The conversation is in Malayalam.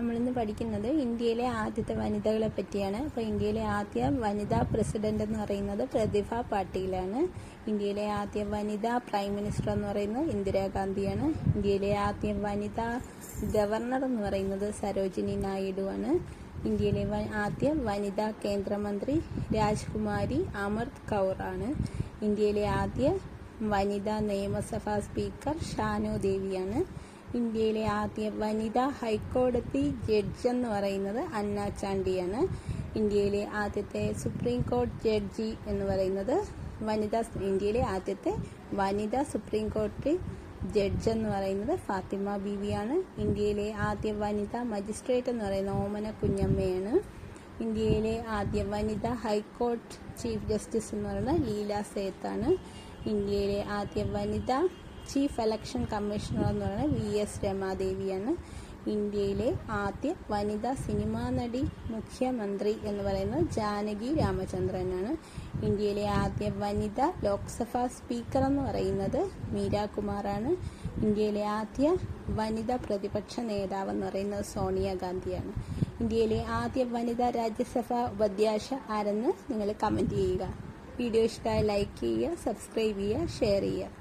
നമ്മളിന്ന് പഠിക്കുന്നത് ഇന്ത്യയിലെ ആദ്യത്തെ വനിതകളെ പറ്റിയാണ്. അപ്പോൾ ഇന്ത്യയിലെ ആദ്യ വനിതാ പ്രസിഡന്റ് എന്ന് പറയുന്നത് പ്രതിഭ പാട്ടീലാണ്. ഇന്ത്യയിലെ ആദ്യ വനിതാ പ്രൈം മിനിസ്റ്റർ എന്ന് പറയുന്നത് ഇന്ദിരാഗാന്ധിയാണ് ഇന്ത്യയിലെ ആദ്യ വനിതാ ഗവർണർ എന്ന് പറയുന്നത് സരോജിനി നായിഡു ആണ്. ഇന്ത്യയിലെ ആദ്യ വനിതാ കേന്ദ്രമന്ത്രി രാജ്കുമാരി അമൃത് കൗർ ആണ്. ഇന്ത്യയിലെ ആദ്യ വനിതാ നിയമസഭാ സ്പീക്കർ ഷാനോ ദേവിയാണ് ഇന്ത്യയിലെ ആദ്യ വനിതാ ഹൈക്കോടതി ജഡ്ജ് എന്ന് പറയുന്നത് അന്ന ചാണ്ടിയാണ്. ഇന്ത്യയിലെ ആദ്യത്തെ സുപ്രീം കോടതി ജഡ്ജി എന്ന് പറയുന്നത് വനിതാ ഇന്ത്യയിലെ ആദ്യത്തെ വനിതാ സുപ്രീം കോടതി ജഡ്ജ് എന്ന് പറയുന്നത് ഫാത്തിമ ബീവിയാണ്. ഇന്ത്യയിലെ ആദ്യ വനിതാ മജിസ്ട്രേറ്റ് എന്ന് പറയുന്നത് ഓമന കുഞ്ഞമ്മയാണ്. ഇന്ത്യയിലെ ആദ്യ വനിതാ ഹൈക്കോടതി ചീഫ് ജസ്റ്റിസ് എന്ന് പറയുന്നത് ലീല സേത്താണ്. ഇന്ത്യയിലെ ആദ്യ വനിതാ ചീഫ് ഇലക്ഷൻ കമ്മീഷണർ എന്ന് പറയുന്നത് വി എസ് രമാദേവിയാണ് ഇന്ത്യയിലെ ആദ്യ വനിതാ സിനിമാ നടി മുഖ്യമന്ത്രി എന്ന് പറയുന്നത് ജാനകി രാമചന്ദ്രനാണ് ഇന്ത്യയിലെ ആദ്യ വനിതാ ലോക്സഭാ സ്പീക്കർ എന്ന് പറയുന്നത് മീരാ കുമാറാണ് ഇന്ത്യയിലെ ആദ്യ വനിതാ പ്രതിപക്ഷ നേതാവ് എന്ന് പറയുന്നത് സോണിയാഗാന്ധിയാണ് ഇന്ത്യയിലെ ആദ്യ വനിതാ രാജ്യസഭാ ഉപാധ്യക്ഷ ആരെന്ന് നിങ്ങൾ കമന്റ് ചെയ്യുക. വീഡിയോ ഇഷ്ടമായി ലൈക്ക് ചെയ്യുക സബ്സ്ക്രൈബ് ചെയ്യുക ഷെയർ ചെയ്യുക.